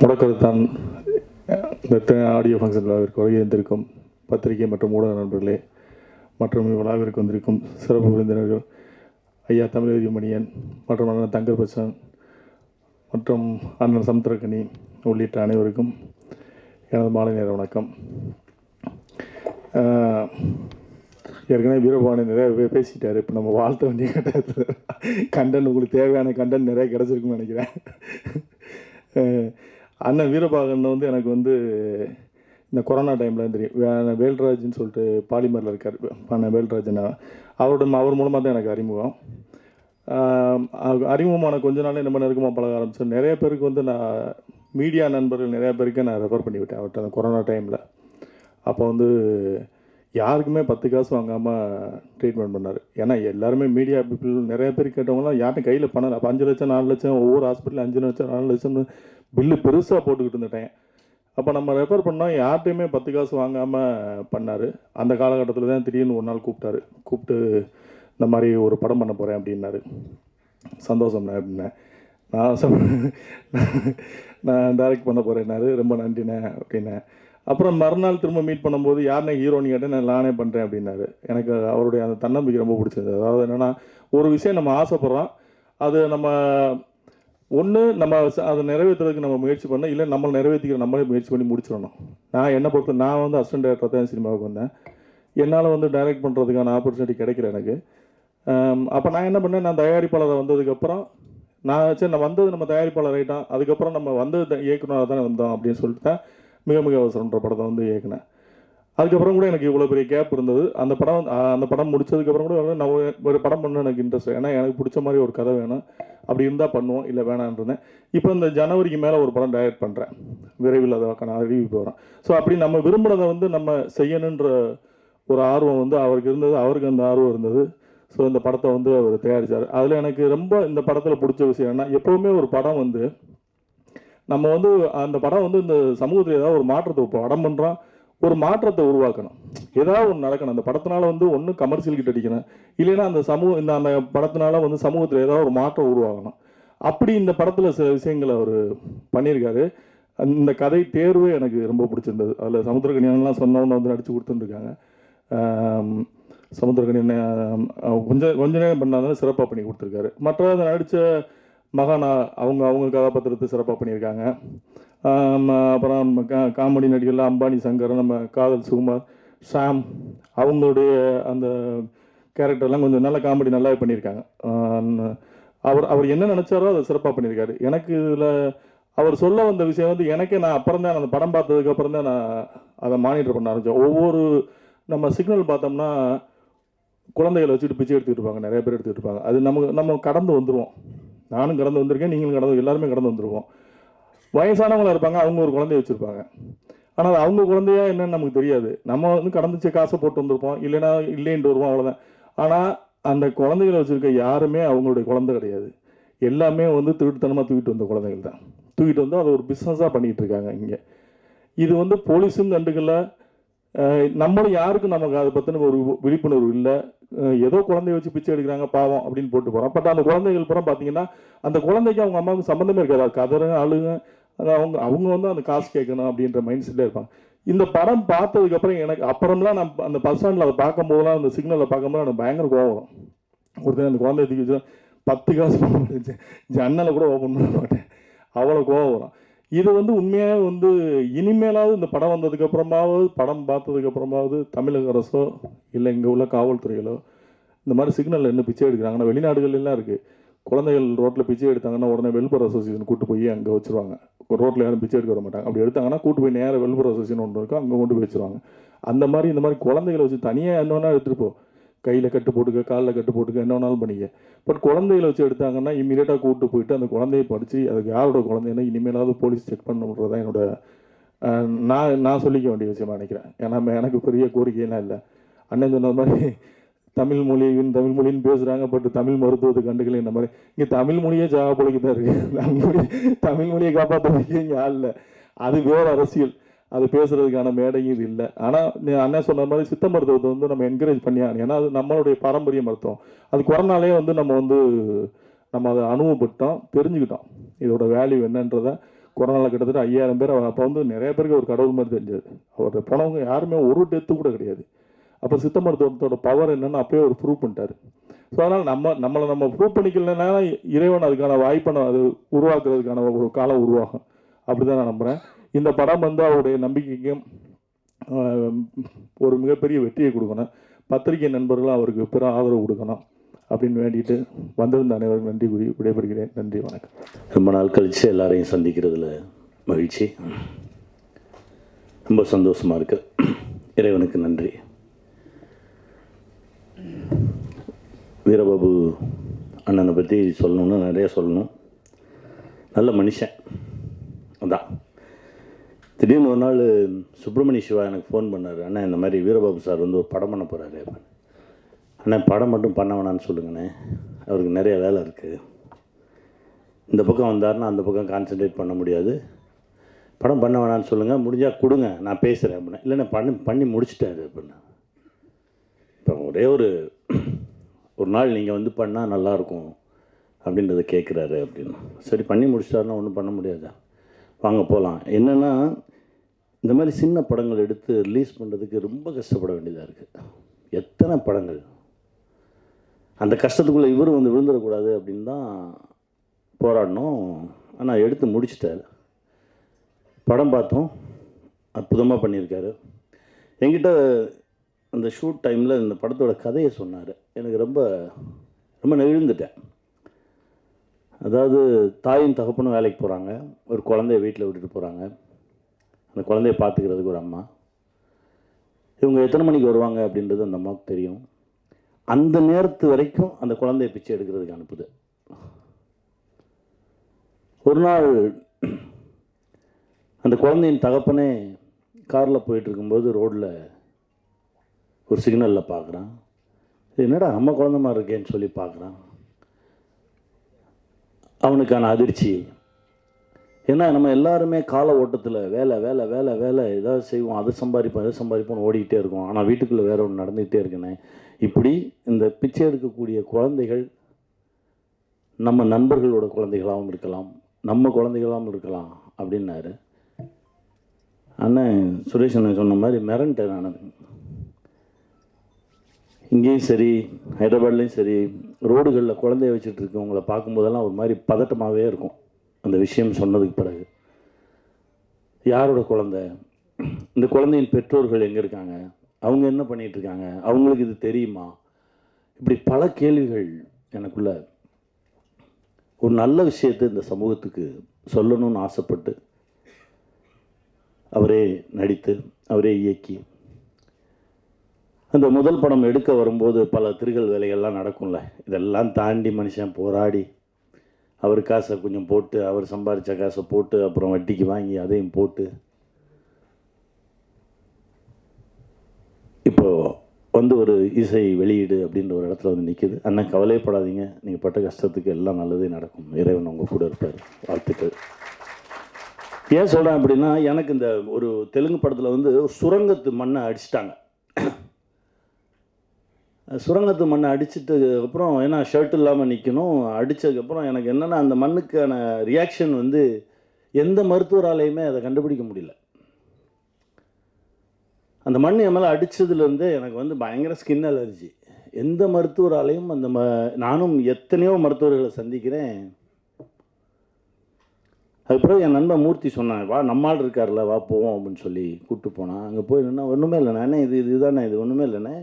முடக்கருத்தான் இந்த audio function விழாவிற்கு வருகை வந்திருக்கும் பத்திரிகை மற்றும் ஊடக நண்பர்களே மற்றும் விழாவிற்கு வந்திருக்கும் சிறப்பு விருந்தினர்கள் ஐயா தமிழறி மணியன் மற்றும் அண்ணன் தங்கர்பச்சன் மற்றும் அண்ணன் சமுத்திரக்கனி உள்ளிட்ட அனைவருக்கும் எனது மாலை நேர வணக்கம். ஏற்கனவே வீரபாணி நிறைய பேசிட்டாரு. இப்போ நம்ம வாழ்த்த வேண்டிய கட்டத்தில் கண்டன் உங்களுக்கு தேவையான கண்டன் நிறைய கிடச்சிருக்குன்னு நினைக்கிறேன். அண்ணன் வீரபாகன் வந்து எனக்கு வந்து இந்த கொரோனா டைமில் தெரியும். வேல்ராஜ்னு சொல்லிட்டு பாலிமரில் இருக்கார். அண்ணன் வேல்ராஜனா அவரோட அவர் மூலமாக தான் எனக்கு அறிமுகம். அறிமுகமான கொஞ்ச நாளே நம்ம நெருக்கமாக பழக ஆரம்பிச்சோம். நிறைய பேருக்கு வந்து நான் மீடியா நண்பர்கள் நிறைய பேருக்கு நான் ரெஃபர் பண்ணிவிட்டேன் அவர்கிட்ட அந்த கொரோனா டைமில் அப்போ வந்து யாருக்குமே பத்து காசு வாங்காமல் ட்ரீட்மெண்ட் பண்ணார். ஏன்னா எல்லாருமே மீடியா பீப்புள் நிறைய பேர் கேட்டவங்களாம் யார்ட்டும் கையில் பணம் அப்போ அஞ்சு லட்சம் நாலு லட்சம் ஒவ்வொரு ஹாஸ்பிட்டல் அஞ்சு லட்சம் நாலு லட்சம்னு பில்லு பெருசாக போட்டுக்கிட்டு இருந்துட்டேன். அப்போ நம்ம ரெஃபர் பண்ணோம் யார்ட்டையுமே பத்து காசு வாங்காமல் பண்ணார். அந்த காலகட்டத்தில் தான் திடீர்னு ஒரு நாள் கூப்பிட்டாரு. கூப்பிட்டு இந்த மாதிரி ஒரு படம் பண்ண போகிறேன் அப்படின்னாரு. சந்தோஷம்ண்ணே அப்படின்னேன். நான் சொன்னேன் நான் டைரக்ட் பண்ண போகிறேன்னாரு ரொம்ப நன்றிண்ணே அப்படின்னேன். அப்புறம் மறுநாள் திரும்ப மீட் பண்ணும்போது யாருனே ஹீரோன்னு கேட்டேன் நான் நானே பண்ணுறேன் அப்படின்னாரு. எனக்கு அவருடைய அந்த தன்னம்பிக்கை ரொம்ப பிடிச்சது. அதாவது என்னென்னா ஒரு விஷயம் நம்ம ஆசைப்படுறோம். அது நம்ம ஒன்று நம்ம அதை நிறைவேற்றுறதுக்கு நம்ம முயற்சி பண்ணோம் இல்லை நம்மளை நிறைவேற்றிக்கிற நம்மளே முயற்சி பண்ணி முடிச்சிடணும். நான் என்ன பொறுத்த நான் வந்து அசிஸ்டன்ட் டேரக்டர் தான் சினிமாவுக்கு வந்தேன். என்னால் வந்து டைரக்ட் பண்ணுறதுக்கான ஆப்பர்ச்சுனிட்டி கிடைக்கல எனக்கு. அப்போ நான் என்ன பண்ணேன் நான் தயாரிப்பாளரை வந்ததுக்கப்புறம் நான் சரி நான் வந்தது நம்ம தயாரிப்பாளர் ஆகிட்டான் அதுக்கப்புறம் நம்ம வந்தது த- இயக்குனராக தானே வந்தோம் அப்படின்னு சொல்லிட்டு தான் மிக மிக அவசரன்ற படத்தை வந்து இயக்குனேன். அதுக்கப்புறம் கூட எனக்கு இவ்வளோ பெரிய கேப் இருந்தது. அந்த படம் அந்த படம் முடிச்சதுக்கப்புறம் கூட நான் ஒரு- படம் பண்ண எனக்கு இன்ட்ரெஸ்ட் ஏன்னா எனக்கு பிடிச்ச மாதிரி ஒரு கதை வேணும். அப்படி இருந்தால் பண்ணுவோம் இல்லை வேணான்றேன். இப்போ இந்த ஜனவரிக்கு மேலே ஒரு படம் டைரக்ட் பண்ணுறேன் விரைவில் அதை நான் அறிவிப்பு போகிறேன் ஸோ அப்படி நம்ம விரும்புகிறத வந்து நம்ம செய்யணுன்ற ஒரு ஆர்வம் வந்து அவருக்கு இருந்தது. அவருக்கு அந்த ஆர்வம் இருந்தது. ஸோ இந்த படத்தை வந்து அவர் தயாரித்தார் அதில் எனக்கு ரொம்ப இந்த படத்தில் பிடிச்ச விஷயம் என்ன எப்போவுமே ஒரு படம் வந்து நம்ம வந்து அந்த படம் வந்து இந்த சமூகத்தில் ஏதாவது ஒரு மாற்றத்தை இப்போ படம் பண்ணுறோம் ஒரு மாற்றத்தை உருவாக்கணும். ஏதாவது ஒன்று நடக்கணும். அந்த படத்தினால வந்து ஒன்று கமர்ஷியல் கிட்ட அடிக்கணும். இல்லைன்னா அந்த சமூக இந்த அந்த படத்தினால வந்து சமூகத்தில் ஏதாவது ஒரு மாற்றம் உருவாகணும். அப்படி இந்த படத்தில் சில விஷயங்களை அவர் பண்ணியிருக்காரு. இந்த கதை தேர்வு எனக்கு ரொம்ப பிடிச்சிருந்தது. அதில் சமுத்திரக்கணியன்லாம் சொன்னவங்க வந்து நடிச்சு கொடுத்துருக்காங்க. சமுத்திரக்கணியன் கொஞ்சம் கொஞ்ச நேரம் பண்ணாதான் சிறப்பாக பண்ணி கொடுத்துருக்காரு. மற்ற நடித்த மகானா அவங்க அவங்க கதாபாத்திரத்தை சிறப்பாக பண்ணியிருக்காங்க. அப்புறம் கா காமெடி நடிகர்ல அம்பானி சங்கர் நம்ம காதல் சுகுமார் ஷாம் அவங்களுடைய அந்த கேரக்டர்லாம் கொஞ்சம் நல்ல காமெடி நல்லாவே பண்ணியிருக்காங்க. அவர் அவர் என்ன நினச்சாரோ அதை சிறப்பாக பண்ணியிருக்காரு. எனக்கு இதில் அவர் சொல்ல வந்த விஷயம் வந்து எனக்கே நான் அப்புறம் தான் அந்த படம் பார்த்ததுக்கு அப்புறம் தான் நான் அதை மானிட்டர் பண்ண ஆரம்பித்தேன் ஒவ்வொரு நம்ம சிக்னல் பார்த்தோம்னா குழந்தைகளை வச்சுட்டு பிச்சை எடுத்துக்கிட்டு இருப்பாங்க நிறைய பேர் எடுத்துக்கிட்டு இருப்பாங்க. அது நமக்கு நம்ம கடந்து வந்துடுவோம் நானும் கடந்து வந்திருக்கேன் நீங்களும் கடந்து எல்லாருமே கடந்து வந்துருவோம். வயசானவங்களா இருப்பாங்க அவங்க ஒரு குழந்தைய வச்சுருப்பாங்க. ஆனால் அவங்க குழந்தையா என்னன்னு நமக்கு தெரியாது. நம்ம வந்து கடந்துச்சு காசை போட்டு வந்திருப்போம் இல்லைன்னா இல்லைன்ட்டு வருவோம் அவ்வளோதான் ஆனால் அந்த குழந்தைகளை வச்சுருக்க யாருமே அவங்களுடைய குழந்தை கிடையாது. எல்லாமே வந்து திருட்டுத்தனமாக தூக்கிட்டு வந்த குழந்தைகள் தான். தூக்கிட்டு வந்து அதை ஒரு பிஸ்னஸாக பண்ணிகிட்டு இருக்காங்க இங்கே. இது வந்து போலீஸும் கண்டுக்கல. நம்மளும் யாருக்கும் நமக்கு அதை பற்றின ஒரு விழிப்புணர்வு இல்லை. ஏதோ குழந்தைய வச்சு பிச்சை எடுக்கிறாங்க பாவம் அப்படின்னு போட்டு போகிறோம் பட் அந்த குழந்தைகள் புறம் பார்த்தீங்கன்னா அந்த குழந்தைக்கு அவங்க அம்மாவுக்கு சம்மந்தமே இருக்காது. அது கதறுங்க அழுங்க அது அவங்க அவங்க வந்து அந்த காசு கேட்கணும் அப்படின்ற மைண்ட் செட்டில் இருப்பாங்க. இந்த படம் பார்த்ததுக்கப்புறம் எனக்கு அப்புறம்லாம் நான் அந்த பஸ் ஸ்டாண்டில் அதை பார்க்கும்போதெல்லாம் அந்த சிக்னலில் பார்க்கும்போது எனக்கு பயங்கர கோவம் வரும். ஒருத்தர் அந்த குழந்தைய தூக்கி வச்சு பத்து காசு போட மாட்டேன் ஜன்னலை கூட ஓப்பன் பண்ண மாட்டேன். அவ்வளோ கோவம் வரும். இது வந்து உண்மையாக வந்து இனிமேலாவது இந்த படம் வந்ததுக்கு அப்புறமாவது படம் பார்த்ததுக்கு அப்புறமாவது தமிழக அரசோ இல்லை இங்கே உள்ள காவல்துறைகளோ இந்த மாதிரி சிக்னலில் என்ன பிச்சை எடுக்கிறாங்கன்னா வெளிநாடுகள் எல்லாம் இருக்குது குழந்தைகள் ரோட்டில் பிச்சை எடுத்தாங்கன்னா உடனே வெல்பர் அசோசியேஷன் கூட்டு போய் அங்கே வச்சுருவாங்க. ரோட்டில் யாரும் பிச்சை எடுக்க வர மாட்டாங்க அப்படி எடுத்தாங்கன்னா கூட்டு போய் நேராக வெல்பர் அசோசியேஷன் ஒன்று இருக்கும் அங்கே கொண்டு போய் வச்சுருவாங்க. அந்த மாதிரி இந்த மாதிரி குழந்தைகளை வச்சு தனியாக என்ன வேணால் எடுத்துகிட்டு போ. கையில் கட்டு போட்டுக்க காலில் கட்டு போட்டுக்க என்ன வேணாலும் பண்ணிக்க. பட் குழந்தைகளை வச்சு எடுத்தாங்கன்னா இம்மீடியட்டாக கூப்பிட்டு போயிட்டு அந்த குழந்தையை படித்து அதுக்கு யாரோட குழந்தைன்னா இனிமேலாவது போலீஸ் செக் பண்ணுறது தான் என்னோட நான் நான் சொல்லிக்க வேண்டிய விஷயமா நினைக்கிறேன். ஏன்னா எனக்கு பெரிய கோரிக்கையெல்லாம் இல்லை. அண்ணன் சொன்ன மாதிரி தமிழ் மொழியின் தமிழ் மொழின்னு பேசுகிறாங்க பட் தமிழ் மருத்துவத்தை கண்டுக்கல இந்த மாதிரி. இங்கே தமிழ் மொழியே ஜாக பொழைக்கு தான் இருக்குது தமிழ் மொழி தமிழ் மொழியை காப்பாற்றுறதுக்கு இங்கே ஆள் இல்லை. அது வேறு அரசியல். அது பேசுறதுக்கான மேடையும் இது இல்லை. ஆனால் அண்ணன் சொன்ன மாதிரி சித்த மருத்துவத்தை வந்து நம்ம என்கரேஜ் பண்ணி ஏன்னா அது நம்மளுடைய பாரம்பரிய மருத்துவம். அது கொரோனாலே வந்து நம்ம வந்து நம்ம அதை அனுபவப்பட்டோம் தெரிஞ்சுக்கிட்டோம். இதோட வேல்யூ என்னன்றதை கொரோனாவில் கிட்டத்தட்ட ஐயாயிரம் பேர் அப்போ வந்து நிறைய பேருக்கு ஒரு கடவுள் மாதிரி தெரிஞ்சது. அவர் போனவங்க யாருமே ஒரு டெத்து கூட கிடையாது. அப்போ சித்த மருத்துவத்தோட பவர் என்னன்னு அப்பயே அவர் ப்ரூவ் பண்ணிட்டாரு. ஸோ அதனால் நம்ம நம்மளை நம்ம ப்ரூவ் பண்ணிக்கலன்னா இறைவன் அதுக்கான வாய்ப்பை அது உருவாக்குறதுக்கான ஒரு காலம் உருவாகும். அப்படி தான் நான் நம்புகிறேன் இந்த படம் வந்து அவருடைய நம்பிக்கைக்கும் ஒரு மிகப்பெரிய வெற்றியை கொடுக்கணும். பத்திரிகை நண்பர்களும் அவருக்கு பிற ஆதரவு கொடுக்கணும் அப்படின்னு வேண்டிட்டு வந்திருந்த அனைவருக்கும் நன்றி கூறி விடைபெறுகிறேன். நன்றி வணக்கம். ரொம்ப நாள் கழித்து எல்லாரையும் சந்திக்கிறதுல மகிழ்ச்சி. ரொம்ப சந்தோஷமாக இருக்கு. இறைவனுக்கு நன்றி. வீரபாபு அண்ணனை பற்றி சொல்லணும்னு நிறைய சொல்லணும். நல்ல மனுஷன். அதான். திடீர்னு ஒரு நாள் சுப்பிரமணிய சிவா எனக்கு ஃபோன் பண்ணார் அண்ணா இந்த மாதிரி வீரபாபு சார் வந்து ஒரு படம் பண்ண போகிறாரு அண்ணா படம் மட்டும் பண்ண வேணான்னு சொல்லுங்கண்ணே. அவருக்கு நிறைய வேலை இருக்குது இந்த பக்கம் வந்தாருன்னா அந்த பக்கம் கான்சென்ட்ரேட் பண்ண முடியாது. படம் பண்ண வேணாம்னு சொல்லுங்கள் முடிஞ்சால் கொடுங்க. நான் பேசுகிறேன் அப்படின்னா இல்லைண்ணா பண்ணி பண்ணி முடிச்சிட்டாரு அப்படின்னா. இப்போ ஒரே ஒரு ஒரு நாள் நீங்கள் வந்து பண்ணால் நல்லாயிருக்கும் அப்படின்றத கேட்குறாரு அப்படின்னு. சரி பண்ணி முடிச்சிட்டாருன்னா ஒன்றும் பண்ண முடியாதா? வாங்க போகலாம். என்னென்னா இந்த மாதிரி சின்ன படங்கள் எடுத்து ரிலீஸ் பண்ணுறதுக்கு ரொம்ப கஷ்டப்பட வேண்டியதாக இருக்குது எத்தனை படங்கள்? அந்த கஷ்டத்துக்குள்ளே இவரும் வந்து விழுந்துடக்கூடாது அப்படின்னு தான் போராடினோம். ஆனால் எடுத்து முடிச்சிட்டார். படம் பார்த்தோம். அற்புதமாக பண்ணியிருக்காரு. என்கிட்ட அந்த ஷூட் டைமில் இந்த படத்தோட கதையை சொன்னார். எனக்கு ரொம்ப ரொம்ப நெகிழ்ந்துட்டேன். அதாவது தாயும் தகப்பனும் வேலைக்கு போகிறாங்க ஒரு குழந்தைய வீட்டில் விட்டுட்டு போகிறாங்க அந்த குழந்தைய பார்த்துக்கிறதுக்கு ஒரு அம்மா. இவங்க எத்தனை மணிக்கு வருவாங்க அப்படின்றது அந்த அம்மாவுக்கு தெரியும். அந்த நேரத்து வரைக்கும் அந்த குழந்தைய பிச்சை எடுக்கிறதுக்கு அனுப்புது. ஒரு நாள் அந்த குழந்தையின் தகப்பனே காரில் போயிட்டுருக்கும்போது ரோட்டில் ஒரு சிக்னலில் பார்க்குறான். என்னடா நம்ம குழந்த மாதிரி இருக்கேன்னு சொல்லி பார்க்குறான். அவனுக்கான அதிர்ச்சி. ஏன்னா நம்ம எல்லாருமே கால ஓட்டத்தில் வேலை வேலை வேலை வேலை ஏதாவது செய்வோம். அதை சம்பாதிப்போம் எதை சம்பாதிப்போம்னு ஓடிக்கிட்டே இருக்கோம். ஆனால் வீட்டுக்குள்ளே வேற ஒன்று நடந்துக்கிட்டே இருக்குண்ணே இப்படி இந்த பிச்சை எடுக்கக்கூடிய குழந்தைகள் நம்ம நண்பர்களோட குழந்தைகளாகவும் இருக்கலாம். நம்ம குழந்தைகளாகவும் இருக்கலாம் அப்படின்னாரு. அண்ணன் சுரேஷ் அண்ணன் சொன்ன மாதிரி மிரண்டேன் நான் இங்கேயும் சரி ஹைதராபாத்லேயும் சரி ரோடுகளில் குழந்தைய வச்சுட்டு இருக்கவங்கள பார்க்கும்போதெல்லாம் ஒரு மாதிரி பதட்டமாகவே இருக்கும். அந்த விஷயம் சொன்னதுக்கு பிறகு. யாரோட குழந்தை? இந்த குழந்தையின் பெற்றோர்கள் எங்கே இருக்காங்க? அவங்க என்ன பண்ணிகிட்ருக்காங்க இருக்காங்க? அவங்களுக்கு இது தெரியுமா? இப்படி பல கேள்விகள் எனக்குள்ள. ஒரு நல்ல விஷயத்தை இந்த சமூகத்துக்கு சொல்லணும்னு ஆசைப்பட்டு அவரே நடித்து அவரே இயக்கி அந்த முதல் படம் எடுக்க வரும்போது பல திருகல் வேலைகள்லாம் நடக்கும்ல. இதெல்லாம் தாண்டி மனுஷன் போராடி அவர் காசை கொஞ்சம் போட்டு அவர் சம்பாரித்த காசை போட்டு அப்புறம் வட்டிக்கு வாங்கி அதையும் போட்டு. இப்போ வந்து ஒரு இசை வெளியீடு அப்படின்ற ஒரு இடத்துல வந்து நிற்கிது அண்ணன் கவலைப்படாதீங்க. நீங்கள் பட்ட கஷ்டத்துக்கு எல்லாம் நல்லதே நடக்கும். இறைவன் உங்கள் கூட இருப்பார். வாழ்த்துக்கள். ஏன் சொல்கிறேன் அப்படின்னா எனக்கு இந்த ஒரு தெலுங்கு படத்தில் வந்து சுரங்கத்து மண்ணை அடிச்சிட்டாங்க. சுரங்கத்து மண்ணை அடிச்சிட்டு அப்புறம் ஏன்னா ஷர்ட் இல்லாமல் நிற்கணும் அடித்ததுக்கப்புறம் எனக்கு என்னென்னா அந்த மண்ணுக்கான ரியாக்ஷன் வந்து எந்த மருத்துவராலையுமே அதை கண்டுபிடிக்க முடியல. அந்த மண் என் மேலே அடித்ததுலேருந்தே எனக்கு வந்து பயங்கர ஸ்கின் அலர்ஜி எந்த மருத்துவராலையும் அந்த ம நானும் எத்தனையோ மருத்துவர்களை சந்திக்கிறேன். அதுக்கப்புறம் என் நண்பன் மூர்த்தி சொன்னான் வா நம்மால் இருக்கார்ல வா போவோம் அப்படின்னு சொல்லி கூப்பிட்டு போனான். அங்கே போய் நின்னா ஒன்றுமே இல்லைண்ணே இது இதுதானே இது ஒன்றுமே இல்லைண்ணே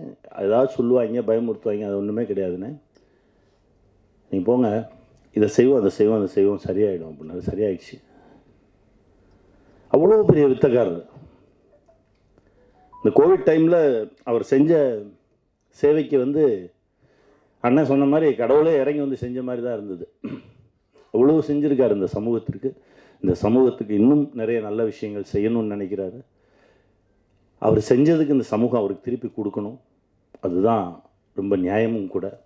ஏதாவது சொல்லுவாங்க பயமுறுத்துவாங்க அது ஒன்றுமே கிடையாதுண்ணே. நீங்கள் போங்க இதை செய்வோம் அதை செய்வோம் அதை செய்வோம் சரியாயிடும் அப்படின்னாரு. சரியாயிடுச்சு. அவ்வளோ பெரிய வித்தக்காரர். இந்த கோவிட் டைமில் அவர் செஞ்ச சேவைக்கு வந்து அண்ணன் சொன்ன மாதிரி கடவுளே இறங்கி வந்து செஞ்ச மாதிரி தான் இருந்தது. அவ்வளோ செஞ்சுருக்காரு இந்த சமூகத்திற்கு. இந்த சமூகத்துக்கு இன்னும் நிறைய நல்ல விஷயங்கள் செய்யணும்னு நினைக்கிறாரு. அவர் செஞ்சதுக்கு இந்த சமூகம் அவருக்கு திருப்பி கொடுக்கணும். அதுதான் ரொம்ப நியாயமும் கூட.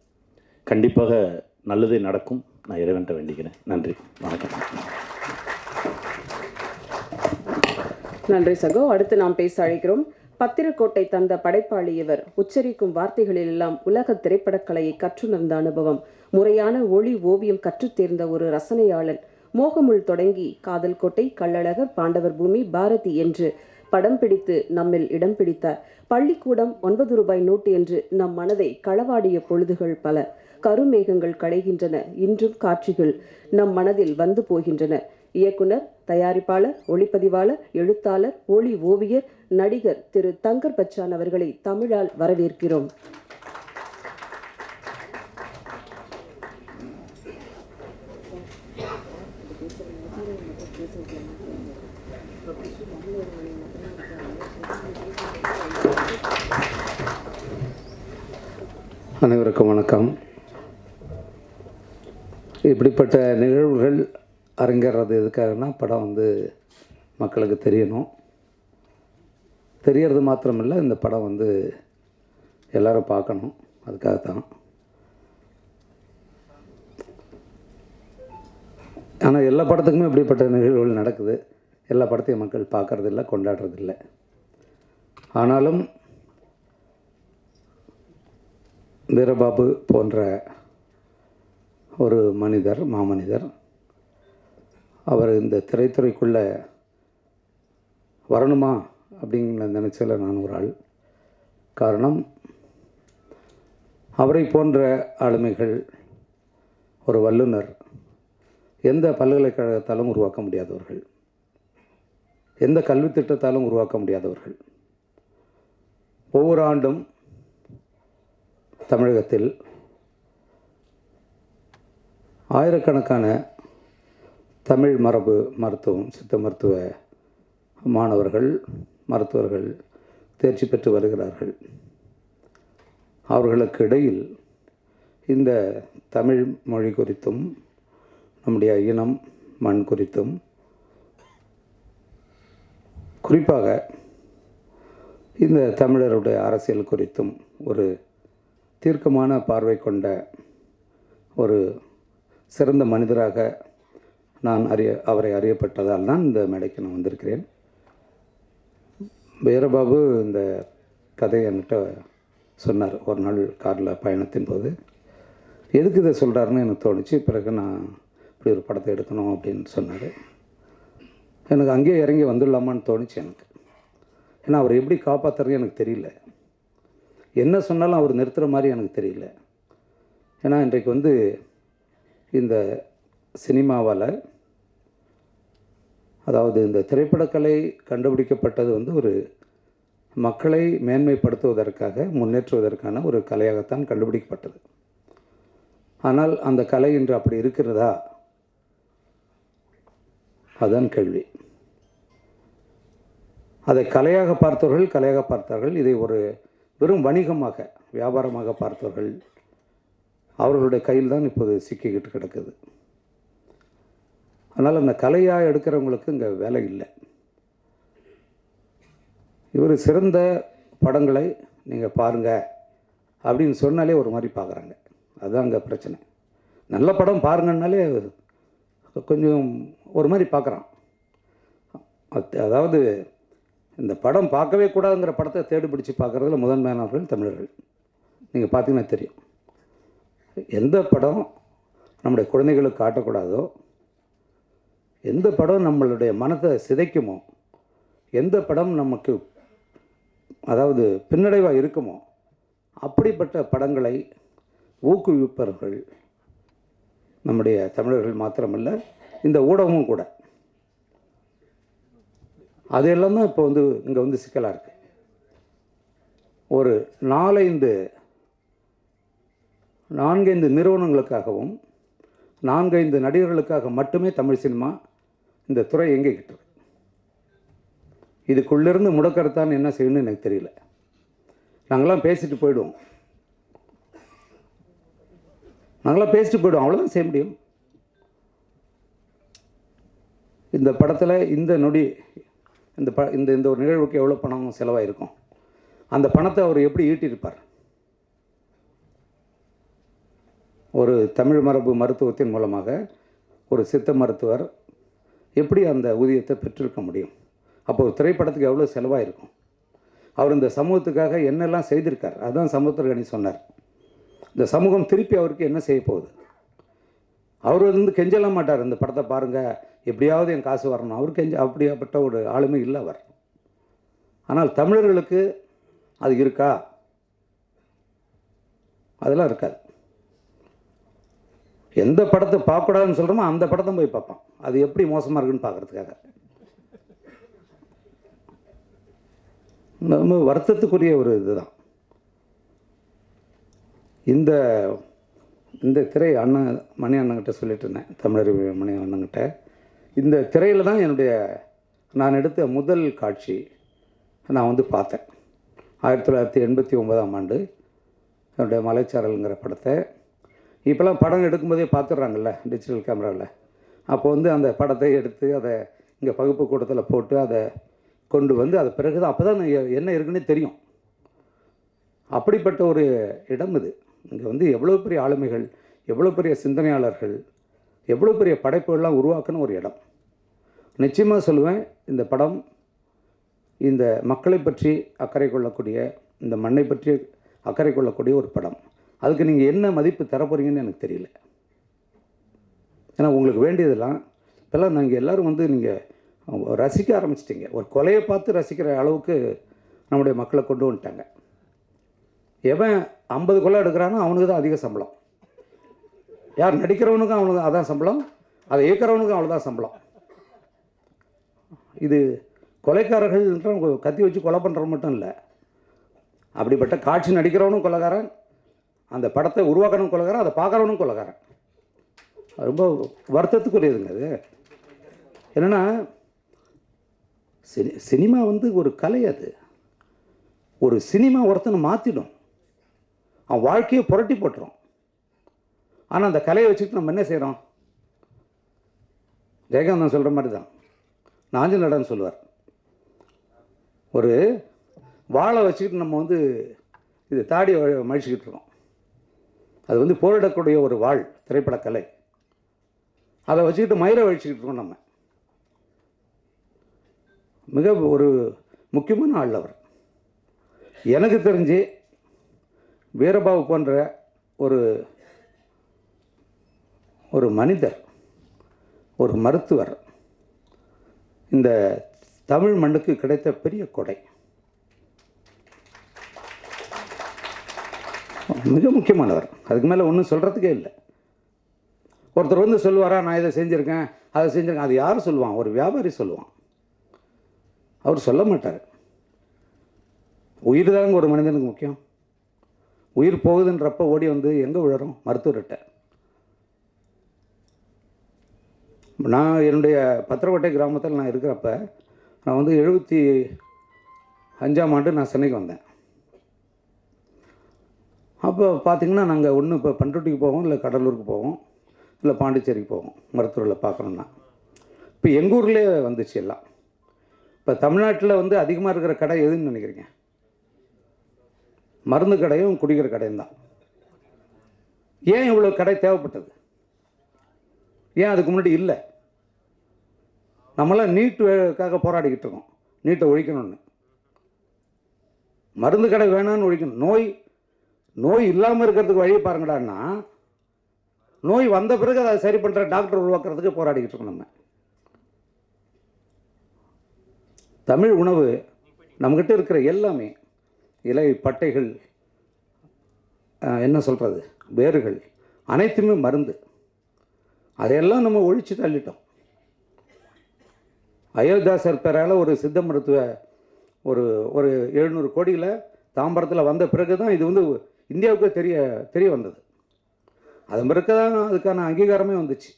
கண்டிப்பாக நல்லதே நடக்கும். நான் இறைவன்ட்ட வேண்டிக்கிறேன். நன்றி. வணக்கம். நன்றி சகோ. அடுத்து நாம் பேச அழைக்கிறோம். பத்திரக்கோட்டை தந்த படைப்பாளி இவர் உச்சரிக்கும் வார்த்தைகளில் எல்லாம் உலக திரைப்படக்கலையை கற்றுணர்ந்த அனுபவம். முறையான ஒளி ஓவியம் கற்றுத்தேர்ந்த ஒரு ரசனையாளன். மோகமுள் தொடங்கி காதல் கோட்டை கள்ளழகர் பாண்டவர் பூமி பாரதி என்று படம் பிடித்து நம்மில் இடம் பிடித்தார். பள்ளிக்கூடம் ஒன்பது ரூபாய் நோட்டு என்று நம் மனதை களவாடிய பொழுதுகள் பல. கருமேகங்கள் களைகின்றன இன்றும் காட்சிகள் நம் மனதில் வந்து போகின்றன. இயக்குனர் தயாரிப்பாளர் ஒளிப்பதிவாளர் எழுத்தாளர் ஒளி ஓவியர் நடிகர் திரு தங்கர் பச்சான் அவர்களை தமிழால் வரவேற்கிறோம். அனைவருக்கும் வணக்கம். இப்படிப்பட்ட நிகழ்வுகள் அரங்கேறது எதுக்காகனா படம் வந்து மக்களுக்கு தெரியணும். தெரியறது மாத்திரமில்லை இந்த படம் வந்து எல்லாரும் பார்க்கணும். அதுக்காக தான் ஆனால் எல்லா படத்துக்குமே இப்படிப்பட்ட நிகழ்வுகள் நடக்குது. எல்லா படத்தையும் மக்கள் பார்க்கறதில்ல கொண்டாடுறதில்ல. ஆனாலும் வீரபாபு போன்ற ஒரு மனிதர் மாமனிதர் அவர் இந்த திரைத்துறைக்குள்ளே வரணுமா அப்படிங்கிற நினச்சல நான் ஒரு ஆள். காரணம் அவரை போன்ற ஆளுமைகள் ஒரு வல்லுனர் எந்த பல்கலைக்கழகத்தாலும் உருவாக்க முடியாதவர்கள். எந்த கல்வி திட்டத்தாலும் உருவாக்க முடியாதவர்கள். ஒவ்வொரு ஆண்டும் தமிழகத்தில் ஆயிரக்கணக்கான தமிழ் மரபு மருத்துவம் சித்த மருத்துவ மாணவர்கள் மருத்துவர்கள் தேர்ச்சி பெற்று வருகிறார்கள். அவர்களுக்கு இடையில் இந்த தமிழ் மொழி குறித்தும் நம்முடைய இனம் மண் குறித்தும் குறிப்பாக இந்த தமிழருடைய அரசியல் குறித்தும் ஒரு தீர்க்கமான பார்வை கொண்ட ஒரு சிறந்த மனிதராக நான் அறிய அவரை அறியப்பட்டதால் தான் இந்த மேடைக்கு நான் வந்திருக்கிறேன். வீரபாபு இந்த கதையை என்கிட்ட சொன்னார். ஒரு நாள் காரில் பயணத்தின் போது. எதுக்கு இதை சொல்கிறாருன்னு எனக்கு தோணுச்சு. பிறகு நான் இப்படி ஒரு படத்தை எடுக்கணும் அப்படின்னு சொன்னார். எனக்கு அங்கேயே இறங்கி வந்துடலாமான்னு தோணுச்சு எனக்கு. ஏன்னா அவர் எப்படி காப்பாற்றுறது எனக்கு தெரியல. என்ன சொன்னாலும் அவர் நிறுத்துகிற மாதிரி எனக்கு தெரியல. ஏன்னா இன்றைக்கு வந்து இந்த சினிமாவால் அதாவது இந்த திரைப்படக்கலை கண்டுபிடிக்கப்பட்டது வந்து ஒரு மக்களை மேன்மைப்படுத்துவதற்காக முன்னேற்றுவதற்கான ஒரு கலையாகத்தான் கண்டுபிடிக்கப்பட்டது. ஆனால் அந்த கலை இன்று அப்படி இருக்கிறதா? அதுதான் கேள்வி. அதை கலையாக பார்த்தவர்கள் கலையாக பார்த்தார்கள். இதை ஒரு வெறும் வணிகமாக வியாபாரமாக பார்த்தவர்கள் அவர்களுடைய கையில் தான் இப்போது சிக்கிக்கிட்டு கிடக்குது. அதனால் அந்த கலையாக எடுக்கிறவங்களுக்கு இங்கே வேலை இல்லை. இவர் சிறந்த படங்களை நீங்கள் பாருங்கள் அப்படின்னு சொன்னாலே ஒரு மாதிரி பார்க்குறாங்க. அதுதான் அங்கே பிரச்சனை. நல்ல படம் பாருங்கன்னாலே கொஞ்சம் ஒரு மாதிரி பார்க்குறான். அது- அதாவது இந்த படம் பார்க்கவே கூடாதுங்கிற படத்தை தேடி பிடிச்சி பார்க்குறதுல முதன்மையானவர்கள் தமிழர்கள். நீங்கள் பார்த்தீங்கன்னா தெரியும். எந்த படம் நம்முடைய குழந்தைகளுக்கு காட்டக்கூடாதோ எந்த படம் நம்மளுடைய மனதை சிதைக்குமோ எந்த படம் நமக்கு அதாவது பின்னடைவாக இருக்குமோ அப்படிப்பட்ட படங்களை ஊக்குவிப்பவர்கள் நம்முடைய தமிழர்கள் மாத்திரமல்ல இந்த ஊடகமும் கூட. அது எல்லாம் தான் இப்போ வந்து இங்கே வந்து சிக்கலாக இருக்குது ஒரு நாலைந்து நான்கைந்து நிறுவனங்களுக்காகவும் நான்கைந்து நடிகர்களுக்காக மட்டுமே தமிழ் சினிமா இந்த துறை இயங்கிக்கிட்டு இருக்கு. இதுக்குள்ளேருந்து முடக்கறத்தான் என்ன செய்யணும்னு எனக்கு தெரியல. நாங்களாம் பேசிட்டு போயிடுவோம். நாங்களாம் பேசிட்டு போயிடுவோம். அவ்வளோதான் செய்ய முடியும். இந்த படத்தில் இந்த நொடி இந்த ப இந்த இந்த ஒரு நிகழ்வுக்கு எவ்வளோ பணம் செலவாயிருக்கும்? அந்த பணத்தை அவர் எப்படி ஈட்டியிருப்பார்? ஒரு தமிழ் மரபு மருத்துவத்தின் மூலமாக ஒரு சித்த மருத்துவர் எப்படி அந்த ஊதியத்தை பெற்றிருக்க முடியும்? அப்போ ஒரு திரைப்படத்துக்கு எவ்வளோ செலவாயிருக்கும்? அவர் இந்த சமூகத்துக்காக என்னெல்லாம் செய்திருக்கார்? அதுதான் சமுத்திரகணி சொன்னார். இந்த சமூகம் திருப்பி அவருக்கு என்ன செய்ய போகுது? அவர் வந்து கெஞ்சலாம் மாட்டார் இந்த படத்தை பாருங்கள் எப்படியாவது என் காசு வரணும். அவர் கெஞ்ச அப்படியாப்பட்ட ஒரு ஆளுமை இல்லை அவர். ஆனால் தமிழர்களுக்கு அது இருக்கா? அதெல்லாம் இருக்காது. எந்த படத்தை பார்க்கக்கூடாதுன்னு சொல்கிறோமோ அந்த படத்தை போய் பார்ப்பான். அது எப்படி மோசமாக இருக்குன்னு பார்க்கறதுக்காக. ரொம்ப வருத்தத்துக்குரிய ஒரு இதுதான். இந்த இந்த திரை அண்ணன் மணி அண்ணங்கிட்ட சொல்லிட்டு இருந்தேன் தமிழர் மணி அண்ணங்கிட்ட. இந்த திரையில் தான் என்னுடைய நான் எடுத்த முதல் காட்சி நான் வந்து பார்த்தேன். ஆயிரத்தி தொள்ளாயிரத்தி எண்பத்தி ஒன்பதாம் ஆண்டு என்னுடைய மலைச்சாரல்ங்கிற படத்தை. இப்போல்லாம் படம் எடுக்கும்போதே பார்த்துட்றாங்கல்ல டிஜிட்டல் கேமராவில் அப்போ வந்து அந்த படத்தை எடுத்து அதை இங்கே பகுப்பு கூட்டத்தில் போட்டு அதை கொண்டு வந்து அது பிறகு தான் அப்போ தான் என்ன இருக்குன்னே தெரியும். அப்படிப்பட்ட ஒரு இடம் இது. இங்கே வந்து எவ்வளோ பெரிய ஆளுமைகள் எவ்வளோ பெரிய சிந்தனையாளர்கள் எவ்வளோ பெரிய படைப்புகள்லாம் உருவாக்குன ஒரு இடம். நிச்சயமாக சொல்லுவேன் இந்த படம் இந்த மக்களை பற்றி அக்கறை கொள்ளக்கூடிய இந்த மண்ணை பற்றி அக்கறை கொள்ளக்கூடிய ஒரு படம். அதுக்கு நீங்கள் என்ன மதிப்பு தரப்போறீங்கன்னு எனக்கு தெரியல. ஏன்னா உங்களுக்கு வேண்டியதெல்லாம் இப்போல்லாம் நாங்கள் எல்லோரும் வந்து நீங்கள் ரசிக்க ஆரம்பிச்சிட்டிங்க. ஒரு கொலையை பார்த்து ரசிக்கிற அளவுக்கு நம்முடைய மக்களை கொண்டு வந்துட்டாங்க. எவன் ஐம்பது கொலை எடுக்கிறானோ அவனுக்கு தான் அதிக சம்பளம். யார் நடிக்கிறவனுக்கும் அவனுக்கு அதான் சம்பளம். அதை இயக்கிறவனுக்கும் அவ்வளோதான் சம்பளம். இது கொலைக்காரர்கள்ன்ற கத்தி வச்சு கொலை பண்ணுறது மட்டும் இல்லை. அப்படிப்பட்ட காட்சி நடிக்கிறவனும் கொலைகாரன் அந்த படத்தை உருவாக்கணும் கொலைகாரன் அதை பார்க்குறவனும் கொலைகாரன். ரொம்ப வருத்தத்துக்குரியதுங்க அது. என்னென்னா சினி சினிமா வந்து ஒரு கலை அது. ஒரு சினிமா ஒருத்தனை மாற்றிடும் அவன் வாழ்க்கையை புரட்டி போட்டுரும். ஆனால் அந்த கலையை வச்சுக்கிட்டு நம்ம என்ன செய்கிறோம் ஜெயகாந்தன் சொல்கிற மாதிரி தான் நாஞ்சல் நடன்னு சொல்லுவார். ஒரு வாழை வச்சுக்கிட்டு நம்ம வந்து இது தாடியை மழிச்சிக்கிட்டு இருக்கோம். அது வந்து போரிடக்கூடிய ஒரு வாழ் திரைப்பட கலை. அதை வச்சுக்கிட்டு மயிரை வழிச்சிக்கிட்டு இருக்கோம் நம்ம. மிக ஒரு முக்கியமான ஆள் அவர். எனக்கு தெரிஞ்சு வீரபாபு போன்ற ஒரு ஒரு மனிதர் ஒரு மருத்துவர் இந்த தமிழ் மண்ணுக்கு கிடைத்த பெரிய கொடை. மிக முக்கியமானவர். அதுக்கு மேலே ஒன்றும் சொல்கிறதுக்கே இல்லை. ஒருத்தர் வந்து சொல்லுவாரா நான் இதை செஞ்சுருக்கேன் அதை செஞ்சுருக்கேன். அது யார் சொல்லுவான்? ஒரு வியாபாரி சொல்லுவான். அவர் சொல்ல மாட்டார். உயிர் தாங்க ஒரு மனிதனுக்கு முக்கியம். உயிர் போகுதுன்றப்ப ஓடி வந்து எங்கே விழறோம்? மருத்துவர்கிட்ட. நான் என்னுடைய பத்திரக்கோட்டை கிராமத்தில் நான் இருக்கிறப்ப நான் வந்து எழுபத்தி அஞ்சாம் ஆண்டு நான் சென்னைக்கு வந்தேன். அப்போ பார்த்தீங்கன்னா நாங்கள் ஒன்று இப்போ பண்ருட்டிக்கு போவோம் இல்லை கடலூருக்கு போவோம் இல்லை பாண்டிச்சேரிக்கு போவோம் மருத்துவர்களை பார்க்கணுன்னா இப்போ எங்கள் ஊர்லேயே வந்துச்சு எல்லாம். இப்போ தமிழ்நாட்டில் வந்து அதிகமாக இருக்கிற கடை எதுன்னு நினைக்கிறீங்க? மருந்து கடையும் குடிக்கிற கடையும் தான். ஏன் இவ்வளோ கடை தேவைப்பட்டது? ஏன் அதுக்கு முன்னாடி இல்லை? நம்மளாம் நீட்டுக்காக போராடிக்கிட்டு இருக்கோம். நீட்டை ஒழிக்கணும்னு. மருந்து கடை வேணான்னு ஒழிக்கணும். நோய் நோய் இல்லாமல் இருக்கிறதுக்கு வழியை பாருங்கடான்னா நோய் வந்த பிறகு அதை சரி பண்ணுற டாக்டர் உருவாக்குறதுக்கு போராடிக்கிட்டு இருக்கோம் நம்ம. தமிழ் உணவு நம்மக்கிட்ட இருக்கிற எல்லாமே இலை பட்டைகள் என்ன சொல்கிறது வேர்கள் அனைத்துமே மருந்து. அதையெல்லாம் நம்ம ஒழிச்சு தள்ளிட்டோம். அயோத்தியாசர் பேரால் ஒரு சித்த மருத்துவ ஒரு ஒரு எழுநூறு கோடியில் தாம்பரத்தில் வந்த பிறகு தான் இது வந்து இந்தியாவுக்கு தெரிய தெரிய வந்தது. அதன் பிறகு தான் அதுக்கான அங்கீகாரமே வந்துச்சு.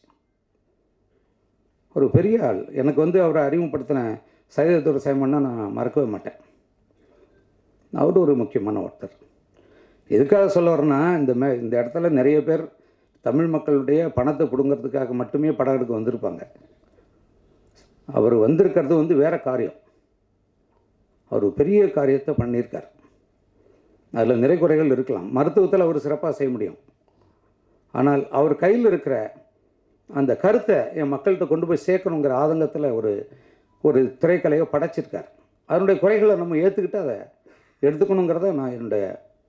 ஒரு பெரிய ஆள். எனக்கு வந்து அவரை அறிமுகப்படுத்தின சைதத்தோட சைமன்னா நான் மறக்கவே மாட்டேன். அவர் ஒரு முக்கியமான ஒருத்தர். எதுக்காக சொல்ல வரேன்னா இந்த மே இந்த இடத்துல நிறைய பேர் தமிழ் மக்களுடைய பணத்தை பிடுங்கிறதுக்காக மட்டுமே படம் எடுக்க வந்திருப்பாங்க. அவர் வந்திருக்கிறது வந்து வேறு காரியம். அவர் பெரிய காரியத்தை பண்ணியிருக்கார். அதில் நிறை குறைகள் இருக்கலாம். மருத்துவத்தில் அவர் சிறப்பாக செய்ய முடியும். ஆனால் அவர் கையில் இருக்கிற அந்த கருத்தை என் மக்கள்கிட்ட கொண்டு போய் சேர்க்கணுங்கிற ஆதங்கத்தில் ஒரு ஒரு திரைக்கலையை படைச்சிருக்கார். அதனுடைய குறைகளை நம்ம ஏற்றுக்கிட்டு அதை எடுத்துக்கணுங்கிறத நான் என்னுடைய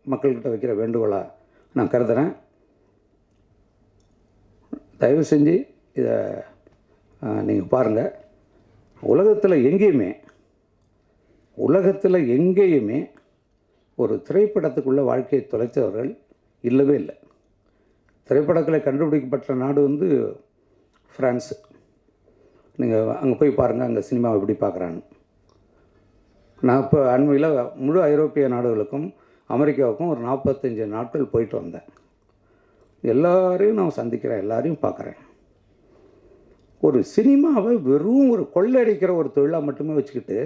மக்கள்கிட்ட வைக்கிற வேண்டுகோளாக நான் கருதுகிறேன் தயவு செஞ்சு இதை நீங்கள் பாருங்கள் உலகத்தில் எங்கேயுமே உலகத்தில் எங்கேயுமே ஒரு திரைப்படத்துக்குள்ள வாழ்க்கையை தொலைத்தவர்கள் இல்லவே இல்லை. திரைப்படங்களை கண்டுபிடிக்கப்பட்ட நாடு வந்து ஃப்ரான்ஸு. நீங்கள் அங்கே போய் பாருங்கள் அங்கே சினிமாவை எப்படி பார்க்குறான்னு நான் இப்போ அண்மையில் முழு ஐரோப்பிய நாடுகளுக்கும் அமெரிக்காவுக்கும் ஒரு நாற்பத்தஞ்சு நாட்கள் போயிட்டு வந்தேன். எல்லாரையும் நான் சந்திக்கிறேன் எல்லாரையும் பார்க்குறேன். ஒரு சினிமாவை வெறும் ஒரு கொள்ளையடிக்கிற ஒரு தொழிலாக மட்டுமே வச்சுக்கிட்டு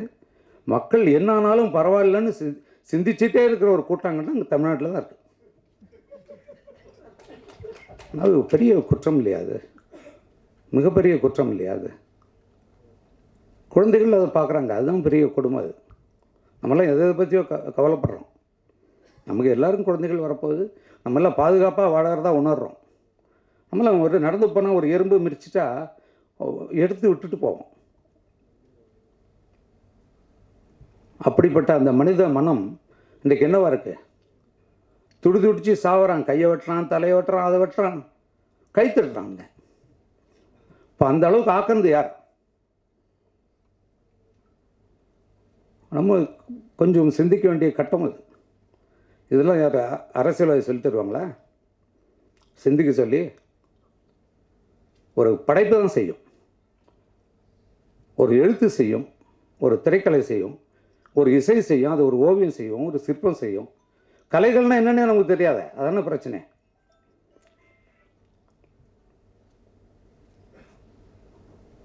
மக்கள் என்னானாலும் பரவாயில்லன்னு சி சிந்திச்சிட்டே இருக்கிற ஒரு கூட்டாங்கன்னா அங்கே தமிழ்நாட்டில் தான் இருக்குது அது பெரிய குற்றம் இல்லையா அது? மிகப்பெரிய குற்றம் இல்லையா அது? குழந்தைகள் அதை பார்க்குறாங்க அதுதான் பெரிய குடும்பம் அது. நம்மளாம் எதை எதை பற்றியோ க கவலைப்படுறோம். நமக்கு எல்லாருக்கும் குழந்தைகள் வரப்போகுது. நம்மளாம் பாதுகாப்பாக வாழறதா உணர்றோம். நம்மளாம் ஒரு நடந்து போனால் ஒரு எறும்பு மிரிச்சிட்டா எடுத்து விட்டுட்டு போவோம். அப்படிப்பட்ட அந்த மனித மனம் இன்றைக்கு என்னவா இருக்குது துடி துடிச்சு சாவறான் கையை வெட்டுறான் தலையை வெட்டுறான் அதை வெட்டுறான் கை தட்டுறாங்க இப்போ அந்த அளவுக்கு ஆக்கிறது யார்? நம்ம கொஞ்சம் சிந்திக்க வேண்டிய கட்டம் அது. இதெல்லாம் யார் அரசியல்வாதி சொல்லி தருவாங்களா? சிந்திக்க சொல்லி ஒரு படைப்பு தான் செய்யும். ஒரு எழுத்து செய்யும் ஒரு திரைக்கலை செய்யும் ஒரு இசை செய்யும் அது ஒரு ஓவியம் செய்யும் ஒரு சிற்பம் செய்யும். கலைகள்னா என்னென்னு நமக்கு தெரியாத. அதான பிரச்சனை?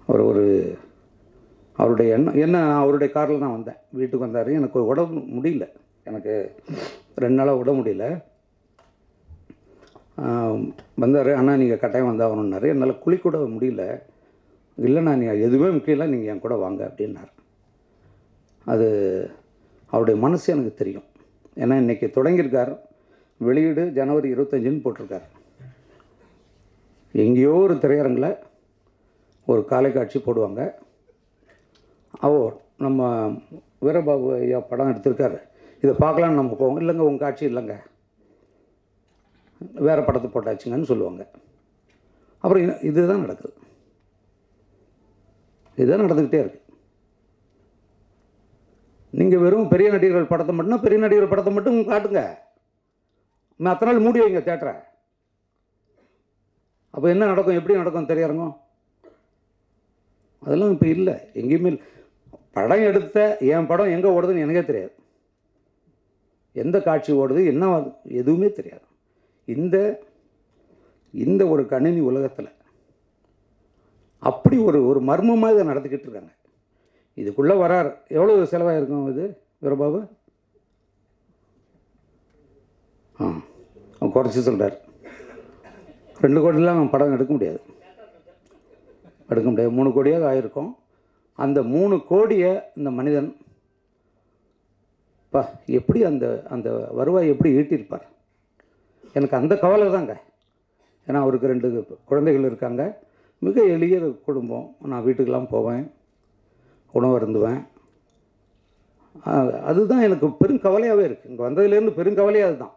ஒரு ஒரு அவருடைய எண்ணம் என்ன அவருடைய காரில் நான் வந்தேன். வீட்டுக்கு வந்தார். எனக்கு உடம்பு முடியல. எனக்கு ரெண்டு நாளாக விட முடியல. வந்தார். ஆனால் நீங்கள் கட்டாயம் வந்தாகணுன்னாரு என்னால் குளிக்கூட முடியல. இல்லைண்ணா நீங்கள் எதுவுமே முக்கியம் இல்லை. நீங்கள் என் கூட வாங்க அப்படின்னார். அது அவருடைய மனசு எனக்கு தெரியும். ஏன்னா இன்றைக்கி தொடங்கியிருக்கார். வெளியீடு ஜனவரி இருபத்தஞ்சுன்னு போட்டிருக்கார். எங்கேயோ ஒரு திரையரங்கில் ஒரு காலை காட்சி போடுவாங்க. அவர் நம்ம வீரபாபு ஐயா படம் எடுத்திருக்காரு. இதை பார்க்கலான்னு நம்ம போவோம். இல்லைங்க உங்கள் காட்சி இல்லைங்க. வேறு படத்தை போட்டாச்சுங்கன்னு சொல்லுவாங்க. அப்புறம் இது- இதுதான் நடக்குது. இதுதான் நடந்துக்கிட்டே இருக்குது நீங்கள் வெறும் பெரிய நடிகர்கள் படத்தை மட்டும் பெரிய நடிகர்கள் படத்தை மட்டும் காட்டுங்க. மற்ற நாள் மூடி வைங்க தேட்டரை. அப்போ என்ன நடக்கும் எப்படி நடக்கும் தெரியறங்க? அதெல்லாம் இப்போ இல்லை. எங்கேயுமே இல்லை. படம் எடுத்த என் படம் எங்கே ஓடுதுன்னு எனக்கே தெரியாது. எந்த காட்சி ஓடுது என்ன வருது, எதுவுமே தெரியாது. இந்த இந்த ஒரு கணினி உலகத்தில் அப்படி ஒரு ஒரு மர்மமாக இதை நடத்திக்கிட்டு இருக்காங்க. இதுக்குள்ளே வரார். எவ்வளோ செலவாயிருக்கும் இது வீரபாபு? ஆ அவன் குறைச்சி சொல்கிறார் ரெண்டு கோடிலாம் படம் எடுக்க முடியாது. எடுக்க முடியாது. மூணு கோடியாக ஆயிருக்கும். அந்த மூணு கோடியை இந்த மனிதன் பா எப்படி அந்த அந்த வருவாய் எப்படி ஈட்டியிருப்பார்? எனக்கு அந்த கவலை தாங்க. ஏன்னா அவருக்கு ரெண்டு குழந்தைகள் இருக்காங்க. மிக எளிய குடும்பம். நான் வீட்டுக்கெல்லாம் போவேன். உணவு அருந்துவேன். அதுதான் எனக்கு பெரும் கவலையாகவே இருக்குது இங்கே வந்ததுலேருந்து பெரும் கவலையாக அதுதான்.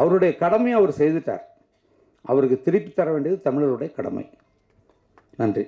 அவருடைய கடமையை அவர் செய்துட்டார். அவருக்கு திருப்பி தர வேண்டியது தமிழருடைய கடமை. நன்றி.